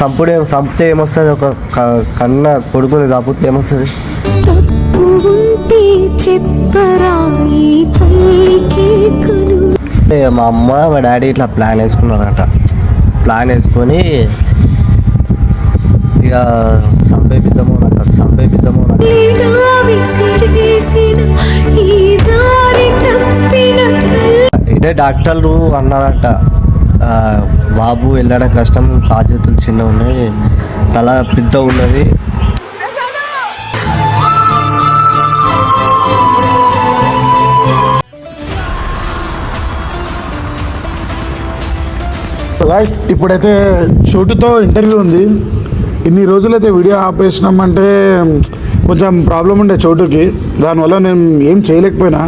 చంపుడే చంపితే ఏమొస్తుంది? ఒక కన్న కొడుకుని చంపితే ఏమొస్తుంది? మా అమ్మ మా డాడీ ఇట్లా ప్లాన్ వేసుకున్నారట. ప్లాన్ వేసుకొని ఇక సంపేపిద్దాము నాకు సంపేపిద్దాము నాకు ఇదే డాక్టర్లు అన్నారట. బాబు వెళ్ళడం కష్టం బాధ్యతలు చిన్న ఉన్నాయి తల పెద్ద ఉన్నది. గాయస్ ఇప్పుడైతే చోటుతో ఇంటర్వ్యూ ఉంది. ఇన్ని రోజులైతే వీడియో ఆపేసినామంటే కొంచెం ప్రాబ్లం ఉండే చోటుకి దానివల్ల నేను ఏం చేయలేకపోయినా.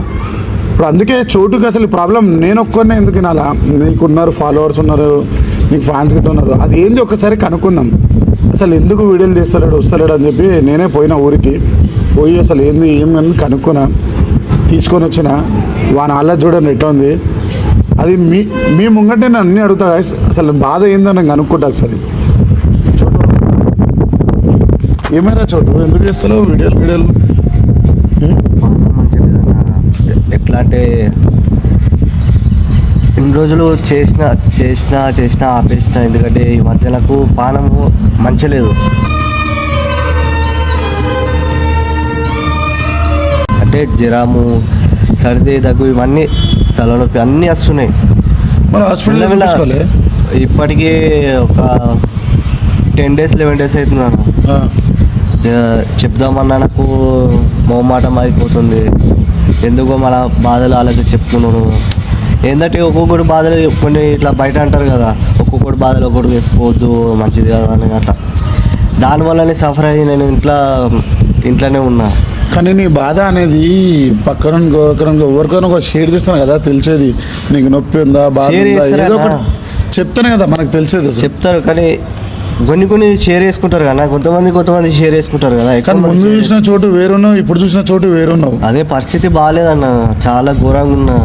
ఇప్పుడు అందుకే చోటుకి అసలు ప్రాబ్లం నేను ఒక్కరినే ఎందుకు వినాలా? నీకు ఉన్నారు ఫాలోవర్స్ ఉన్నారు నీకు ఫ్యాన్స్ గిట్ట ఉన్నారు. అది ఏంది ఒకసారి కనుక్కుందాం. అసలు ఎందుకు వీడియోలు తీస్తలేడు వస్తలేడు అని చెప్పి నేనే పోయిన ఊరికి. పోయి అసలు ఏంది ఏం కనుక్కున్నా. తీసుకొని వచ్చిన వాని ఆళ్ళ చూడండి ఉంది? అది మీ మీ ముంగటే నేను అన్నీ అడుగుతా అసలు బాధ ఏందో నేను కనుక్కుంటా ఒకసారి. చూడు ఏమైనా చోటు? ఎందుకు చేస్తావు వీడియోలు వీడియోలు మా అమ్మ మంచిగా లేదన్న. ఎట్లా అంటే ఇన్ని రోజులు చేసిన చేసిన చేసిన ఆపేసిన ఎందుకంటే ఈ మధ్య నాకు పానము మంచి లేదు. అంటే జ్వరము సర్ది దగ్గు ఇవన్నీ తలనొప్పి అన్నీ వస్తున్నాయి. ఇప్పటికీ ఒక టెన్ డేస్ లెవెన్ డేస్ అవుతున్నాను. చెప్దామన్నా నాకు మొహమాటం అయిపోతుంది. ఎందుకో మన బాధలు అలాగే చెప్పుకున్నాను ఏంటంటే ఒక్కొక్కటి బాధలు కొన్ని ఇట్లా బయట అంటారు కదా ఒక్కొక్కటి బాధలు ఒక్కొక్కటి చెప్పుకోవద్దు మంచిది కదా అని అట్లా దానివల్లనే సఫర్ అయ్యి నేను ఇంట్లో ఇంట్లోనే ఉన్నా కానీ నీ బాధ అనేది పక్కన ఎవరికైనా ఒక షేర్ చేస్తాను కదా తెలిసేది నీకు నొప్పి ఉందా బాధ ఏదో? ఒకటి చెప్తానే కదా మనకు తెలిసేది. చెప్తారు కానీ కొన్ని కొన్ని షేర్ చేసుకుంటారు కదా. కొంతమంది కొంతమంది షేర్ చేసుకుంటారు కదా. కానీ మంది చూసిన చోటు వేరున్నావు ఇప్పుడు చూసిన చోటు వేరున్నావు. అదే పరిస్థితి బాగాలేదన్న. చాలా ఘోరంగా ఉన్నా.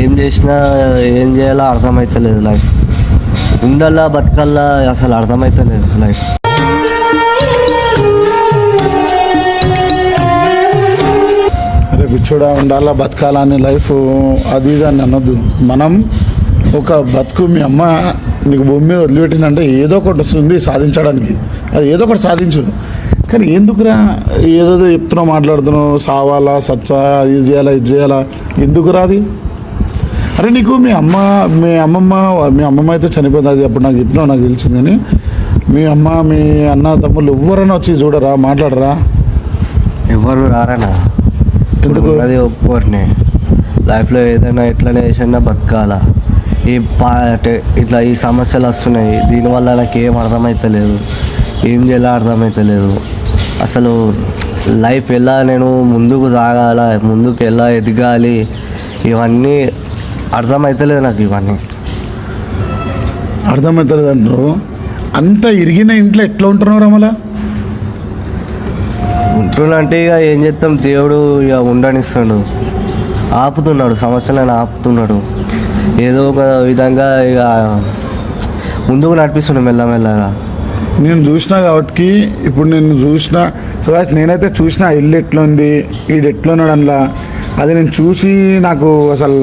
ఏం చేసినా ఏం చేయాలో అర్థమవుతలేదు లైఫ్. ఉండాలా బతకల్లా అసలు అర్థమవుతలేదు లైఫ్. అరే పిచ్చోడా ఉండాలా బతకాలా అని లైఫ్ అది ఇది అని అనొద్దు. మనం ఒక బతుకు మీ అమ్మ నీకు భూమి మీద వదిలిపెట్టిందంటే ఏదో ఒకటి వస్తుంది సాధించడానికి. అది ఏదో ఒకటి సాధించు కానీ ఎందుకురా ఏదో చెప్తున్నావు మాట్లాడుతున్నావు సావాలా సచ్చా ఇది చేయాలా ఇది చేయాలా? ఎందుకురా అది? అరే నీకు మీ అమ్మ మీ అమ్మమ్మ మీ అమ్మమ్మ అయితే చనిపోయింది అది అప్పుడు నాకు చెప్పినావు నాకు తెలిసింది కానీ మీ అమ్మ మీ అన్న తమ్ముళ్ళు ఎవరైనా వచ్చి చూడరా మాట్లాడరా? ఎవరు రారనా ఎందుకు? అది ఒప్పుకోరని. లైఫ్లో ఏదైనా ఎట్లనే చేసినా బతకాలా. ఈ ఇట్లా ఈ సమస్యలు వస్తున్నాయి. దీనివల్ల నాకు ఏం అర్థమవుతలేదు ఏం చేయాలో అర్థమవుతలేదు అసలు లైఫ్ ఎలా నేను ముందుకు సాగాల ముందుకు ఎలా ఎదగాలి ఇవన్నీ అర్థమవుతలేదు నాకు ఇవన్నీ. అర్థమవుతుంది అంటారు అంత ఇరిగిన ఇంట్లో ఎట్లా ఉంటున్నావు రమల? ఉంటున్నంటే ఇక ఏం చేస్తాం? దేవుడు ఇక ఉండనిస్తాడు. ఆపుతున్నాడు సమస్యలను ఆపుతున్నాడు. ఏదో ఒక విధంగా ఇక ముందుకు నడిపిస్తున్నాం మెల్లమెల్లగా నేను చూసినా కాబట్టి ఇప్పుడు నేను చూసిన సో నేనైతే చూసిన ఇల్లు ఎట్లుంది ఈడు ఎట్లున్నాడు అందులో అది నేను చూసి నాకు అసలు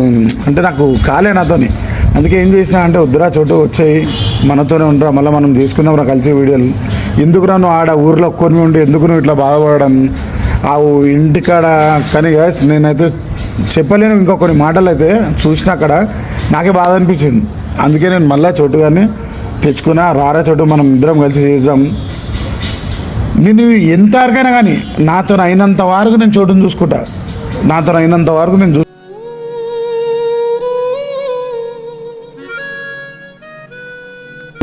అంటే నాకు కాలే నాతోని. అందుకే ఏం చేసిన అంటే వద్దురా చోటు వచ్చాయి. మనతోనే ఉండరా మళ్ళీ మనం తీసుకుందాం రా కలిసి వీడియోలు. ఎందుకు నన్ను ఆడ ఊర్లో ఒక్కొని ఉండి ఎందుకు నువ్వు ఇట్లా బాధపడడం? ఆ ఇంటికాడ కానీ గాయస్ నేనైతే చెప్పలేను ఇంకా కొన్ని మాటలు అయితే చూసిన అక్కడ. నాకే బాధ అనిపించింది. అందుకే నేను మళ్ళీ చోటు గారిని తెచ్చుకున్నా రారా చోటు మనం ఇద్దరం కలిసి చేద్దాం. నేను ఎంత వరకైనా కానీ నాతో అయినంత వరకు నేను చోటుని చూసుకుంటా. నాతో అయినంత వరకు నేను చూ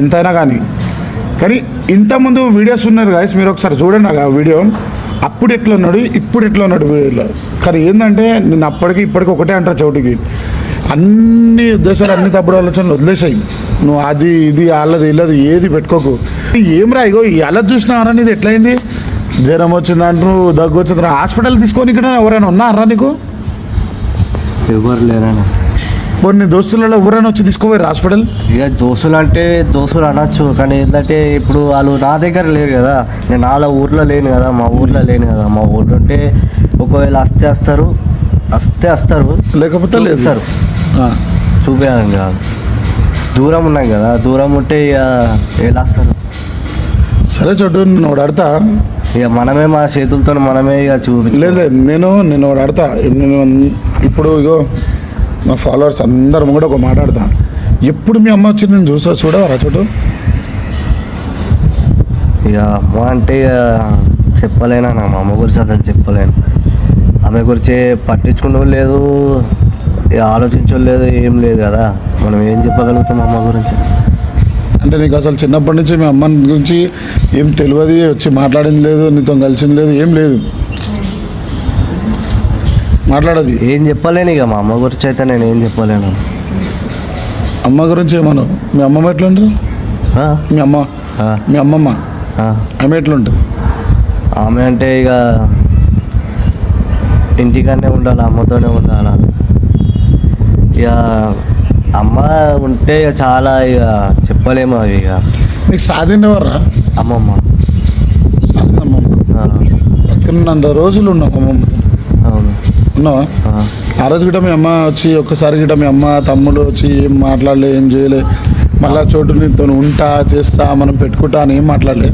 ఎంతైనా కానీ. కానీ ఇంతకుముందు వీడియోస్ ఉన్నారు గాయస్ మీరు ఒకసారి చూడండి ఆ వీడియో. అప్పుడు ఎట్లా ఉన్నాడు ఇప్పుడు ఎట్లా ఉన్నాడు వీడియోలో. కానీ ఏంటంటే నేను అప్పటికి ఇప్పటికి ఒకటే అంటారు చోటుకి. అన్ని ఉద్దేశాలు అన్ని తప్పుడు ఆలోచనలు వదిలేసాయి. నువ్వు అది ఇది వాళ్ళది వీళ్ళది ఏది పెట్టుకోకు. ఏం రా ఇగో ఎలా చూసినారా నీది? ఎట్లయింది? జ్వరం వచ్చింది అంటారు దగ్గు వచ్చింది హాస్పిటల్ తీసుకొని ఇక్కడ ఎవరైనా ఉన్నారా నీకు? ఎవరు లేరని కొన్ని దోస్తులలో ఎవరైనా వచ్చి తీసుకోపోయారు హాస్పిటల్? ఇక దోస్తులు అంటే దోస్తులు అనొచ్చు కానీ ఏంటంటే ఇప్పుడు వాళ్ళు నా దగ్గర లేరు కదా. నేను నాలో ఊర్లో లేను కదా మా ఊర్లో లేను కదా. మా ఊర్లో ఉంటే ఒకవేళ వస్తే వస్తారు. వస్తే వస్తారు. లేకపోతే లేదు. ఆ. చూపించాలని కాదు. దూరం ఉన్నాం కదా దూరం ఉంటే ఇక ఎలా వస్తారు సరే చోటు నేను ఒకటి అడతా. ఇక మనమే మన చేతులతో మనమే ఇక చూపించలేదు లేదు నేను నేను ఒకటి అడతా. నేను ఇప్పుడు ఇగో మా ఫాలోవర్స్ అందరం కూడా ఒక మాట ఆడతా ఎప్పుడు మీ అమ్మ వచ్చి నేను చూసా చూడవరా చోటు? ఇక అమ్మ అంటే ఇక చెప్పలేనా నా అమ్మ గురించి అసలు చెప్పలేను. ఆమె గురించి పట్టించుకునే లేదు ఆలోచించడం లేదు ఏం లేదు కదా. మనం ఏం చెప్పగలుగుతాం అమ్మ గురించి? అంటే నీకు అసలు చిన్నప్పటి నుంచి మీ అమ్మ గురించి ఏం తెలియదు వచ్చి మాట్లాడింది లేదు నీతో కలిసింది లేదు ఏం లేదు. మాట్లాడది. ఏం చెప్పలేను ఇక మా అమ్మ గురించి అయితే నేను ఏం చెప్పలేను. అమ్మ గురించి ఏమను మీ అమ్మమ్మ ఎట్లుంటుంది ఆ? మీ అమ్మ. మీ అమ్మమ్మ. ఆమె ఎట్లుంటుంది ఆమె అంటే ఇక ఇంటికనే ఉండాలి అమ్మతోనే ఉండాలి? ఇక అమ్మ ఉంటే చాలా ఇక చెప్పలేము అవి ఇక. నీకు సాధిండేవర్రా అమ్మమ్మ. అమ్మమ్మ. బతికినంత రోజులు ఉన్నావు అమ్మమ్మతో అవును. ఉన్నావా? ఆ. ఆ రోజు గిట్ట మీ అమ్మ వచ్చి ఒక్కసారి గిట్ట మీ అమ్మ తమ్ముడు వచ్చి ఏం మాట్లాడలే ఏం చేయలే. మళ్ళా చోటు నీతో ఉంటా చేస్తా మనం పెట్టుకుంటా అని ఏం మాట్లాడలే?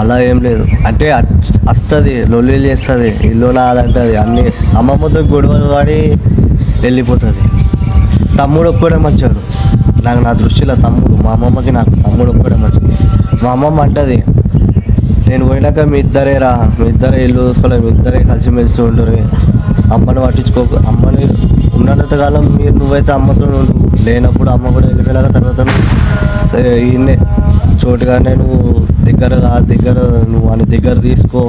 అలా ఏం లేదు. అంటే వస్తుంది లొల్లి చేస్తుంది ఇల్లు నాదంటది అన్ని అమ్మమ్మతో గొడవలు వాడి వెళ్ళిపోతుంది. తమ్ముడు ఒక్కడే మంచాడు. నాకు నా దృష్టిలో తమ్ముడు మా అమ్మమ్మకి నాకు తమ్ముడు ఒక్కడే మంచాడు. మా అమ్మమ్మ అంటది నేను పోయినాక మీ ఇద్దరే రా మీ ఇద్దరే ఇల్లు చూసుకోలే మీ ఇద్దరే కలిసిమెలిసి ఉండరు అమ్మని పట్టించుకో అమ్మని ఉన్నంత కాలం మీరు నువ్వైతే అమ్మతో లేనప్పుడు అమ్మ కూడా వెళ్ళిపోయినాక తర్వాత ఈయన్నే చోటుగానే నువ్వు దగ్గర రా దగ్గర నువ్వు అని దగ్గర తీసుకో.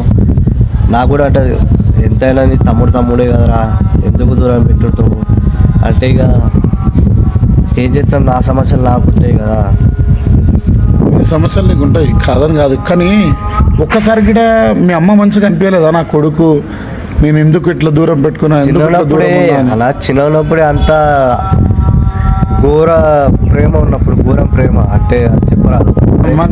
నాకు కూడా అంటే ఎంతైనా నీ తమ్ముడు తమ్ముడే కదరా ఎందుకు దూరం పెట్టుతావు అంటే ఇక ఏం చేస్తాం? నా సమస్యలు నాకు ఉంటాయి కదా సమస్యలు నీకు ఉంటాయి కాదని కాదు. కానీ ఒక్కసారి గిట మీ అమ్మ మంచిగా అనిపించలేదా నా కొడుకు? నేను ఎందుకు ఇట్లా దూరం పెట్టుకున్నా? ఎందుకు చిన్నప్పుడే? అలా చిన్నప్పుడే అంత ఘోర ప్రేమ ఉన్నప్పుడు ఘోరం ప్రేమ అంటే అది చెప్పరాదు. అమ్మ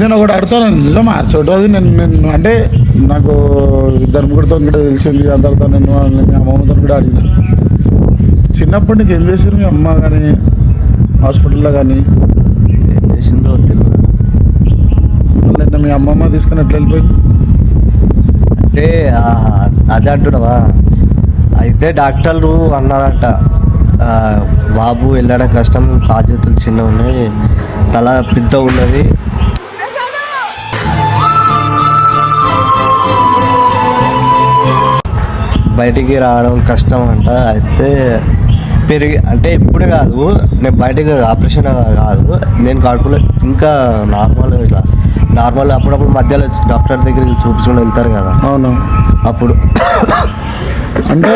నేను ఒకటి అడుగుతాను నిజమా? చోటు అది నేను నేను అంటే నాకు ఇద్దరు ముగ్గురితో కూడా తెలిసింది అందరితో నేను మీ అమ్మమ్మతో కూడా అడిగిన. చిన్నప్పటి నీకు ఏం చేశారు మీ అమ్మ కానీ హాస్పిటల్లో కానీ ఏం చేసిందో తెలియదు మళ్ళీ మీ అమ్మమ్మ తీసుకుని ఎట్లా వెళ్ళిపోయింది? అంటే అదే అంటున్నావా? అయితే డాక్టర్లు అన్నారంట బాబు వెళ్ళడం కష్టం బాధ్యతలు చిన్న ఉన్నాయి తల పెద్ద ఉన్నది. బయటికి రావడం కష్టం అంట అయితే పెరిగి అంటే ఇప్పుడు కాదు నేను బయటకు ఆపరేషన్ కాదు నేను కడుపులో ఇంకా నార్మల్ ఇట్లా నార్మల్ అప్పుడప్పుడు మధ్యలో డాక్టర్ దగ్గరికి చూపించుకుని వెళ్తారు కదా. అవును. అప్పుడు అంటే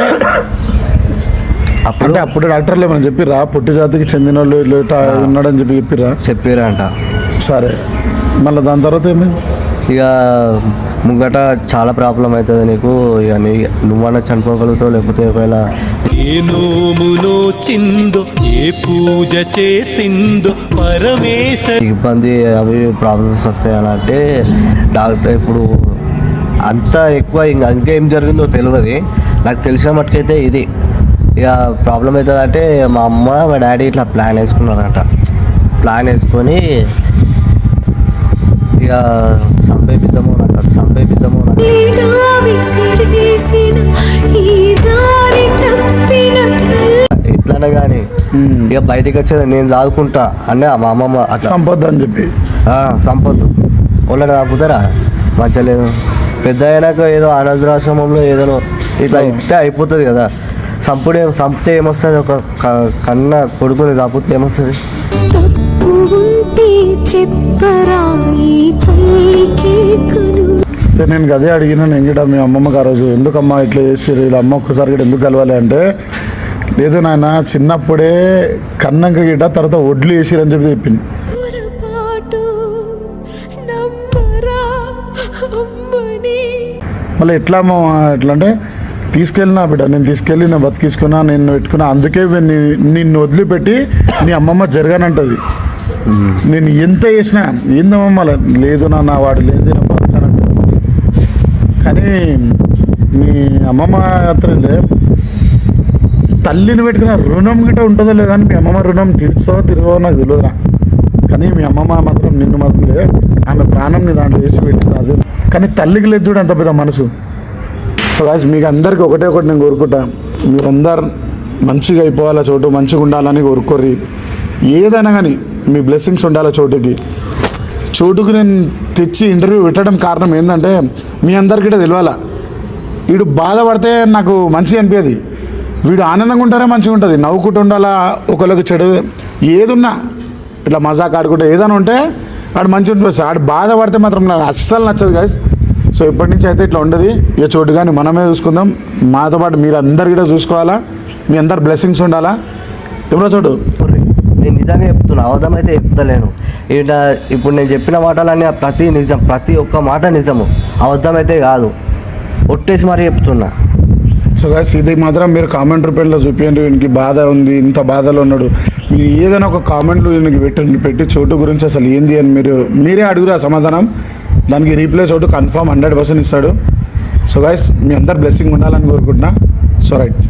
అప్పుడు అంటే అప్పుడు డాక్టర్లు ఏమైనా చెప్పిర్రా? పుట్టి జాతికి చెందిన వాళ్ళు ఇట్లా ఉన్నాడని చెప్పి చెప్పిర్రా? చెప్పారంట సరే. మళ్ళీ దాని తర్వాత ఏమైంది ఇక ముంగట చాలా ప్రాబ్లం అవుతుంది నీకు. ఇక నీ నువ్వన్నా చనిపోగలుగుతావు లేకపోతే ఒకవేళ ఏ నోమునో చిందో ఏ పూజ చేసిందో పరమేశ ఇబ్బంది అవి ప్రాబ్లమ్స్ వస్తాయి అని అంటే డాక్టర్ ఇప్పుడు అంత ఎక్కువ ఇంకా ఇంకేం జరిగిందో తెలియదు. నాకు తెలిసిన మట్టుకైతే ఇది. ఇక ప్రాబ్లం అవుతుంది అంటే మా అమ్మ మా డాడీ ఇట్లా ప్లాన్ వేసుకున్నారంట. ప్లాన్ వేసుకొని ఇక సంపేపిద్దామో నాకు సంపేపిద్దామో ఎట్లనే కానీ. ఇక బయటికి వచ్చేది నేను చదువుకుంటా అని మా అమ్మమ్మ అట్లా. సంపద అని చెప్పి. ఆ, సంపత్తు వాళ్ళని ఆపుతారా? మంచిగా లేదు పెద్ద అయినాక ఏదో అనాథాశ్రమంలో ఏదో ఇట్లా ఇస్తే అయిపోతుంది కదా. సంపుడు సంపితే ఏమొస్తుంది? ఒక కన్న కొడుకుని చంపితే ఏమొస్తుంది? నేను గదే అడిగిన నేను కూడా మీ అమ్మమ్మకి ఆ రోజు ఎందుకమ్మా ఇట్లా చేసిర్రు? ఇలా అమ్మ ఒక్కసారి కూడా ఎందుకు కలవాలి అంటే లేదు నాయన చిన్నప్పుడే కన్నంక గిట తర్వాత ఒడ్లు వేసిరని చెప్పి చెప్పింది. మళ్ళీ ఎట్లా అమ్మ ఎట్లా అంటే తీసుకెళ్ళినా బిడ్డ నేను తీసుకెళ్ళి నేను బతికించుకున్నా నేను పెట్టుకున్నా అందుకే నిన్ను వదిలిపెట్టి నీ అమ్మమ్మ జరగానంటది. నేను ఎంత చేసినా ఏందమ్మమ్మ లేదు నా వాడు లేదు కానీ మీ అమ్మమ్మ యాత్రలే తల్లిని పెట్టుకున్న రుణం గిట్ట ఉంటుందో లేదో కానీ మీ అమ్మమ్మ రుణం తీర్చో తీర్చుతావో నాకు తెలియదురా కానీ మీ అమ్మమ్మ మాత్రం నిన్ను మాత్రం లే ఆమె ప్రాణం నీ దాంట్లో వేసి పెట్టింది అది. కానీ తల్లికి లేదు చూడు ఎంత పెద్ద మనసు. సో గాయస్ మీకు అందరికీ ఒకటే ఒకటి నేను కోరుకుంటా. మీరందరు మంచిగా అయిపోవాలా చోటు మంచిగా ఉండాలని కోరుకోర్రి. ఏదైనా కానీ మీ బ్లెస్సింగ్స్ ఉండాలి చోటుకి. చోటుకు నేను తెచ్చి ఇంటర్వ్యూ పెట్టడం కారణం ఏంటంటే మీ అందరికీ తెలియాలా వీడు బాధపడితే నాకు మంచిగా అనిపించదు వీడు ఆనందంగా ఉంటారే మంచిగా ఉంటుంది. నవ్వుకుంటూ ఉండాలా ఒకరికి చెడు ఏదున్నా ఇట్లా మజాక్ ఆడుకుంటే ఏదైనా ఉంటే వాడు మంచిగా ఉంటుంది ఆడు బాధపడితే మాత్రం నాకు అస్సలు నచ్చదు కాదు సో ఇప్పటి నుంచి అయితే ఇట్లా ఉండదు. ఏ చోటు కానీ మనమే చూసుకుందాం. మాతో పాటు మీరు అందరు కూడా చూసుకోవాలా? మీ అందరు బ్లెస్సింగ్స్ ఉండాలా? ఎవరో చోటు నేను నిజంగా చెప్తున్నా అబద్ధం అయితే చెప్తలేను. ఈడ ఇప్పుడు నేను చెప్పిన మాటలన్నీ ప్రతి నిజం ప్రతి ఒక్క మాట నిజము. అబద్ధం అయితే కాదు. ఒట్టేసి మరీ చెప్తున్నా. సో గాయస్ ఇది మాత్రం మీరు కామెంట్ రూపంలో చూపించండి వీనికి బాధ ఉంది ఇంత బాధలో ఉన్నాడు. మీరు ఏదైనా ఒక కామెంట్లు వీనికి పెట్టండి పెట్టి చోటు గురించి అసలు ఏంది అని మీరు మీరే అడుగురా సమాధానం. దానికి రీప్లేస్ ఒకటి కన్ఫామ్ హండ్రెడ్ పర్సెంట్ ఇస్తాడు. సో గైస్ మీ అందరు బ్లెస్సింగ్ ఉండాలని కోరుకుంటున్నా. So right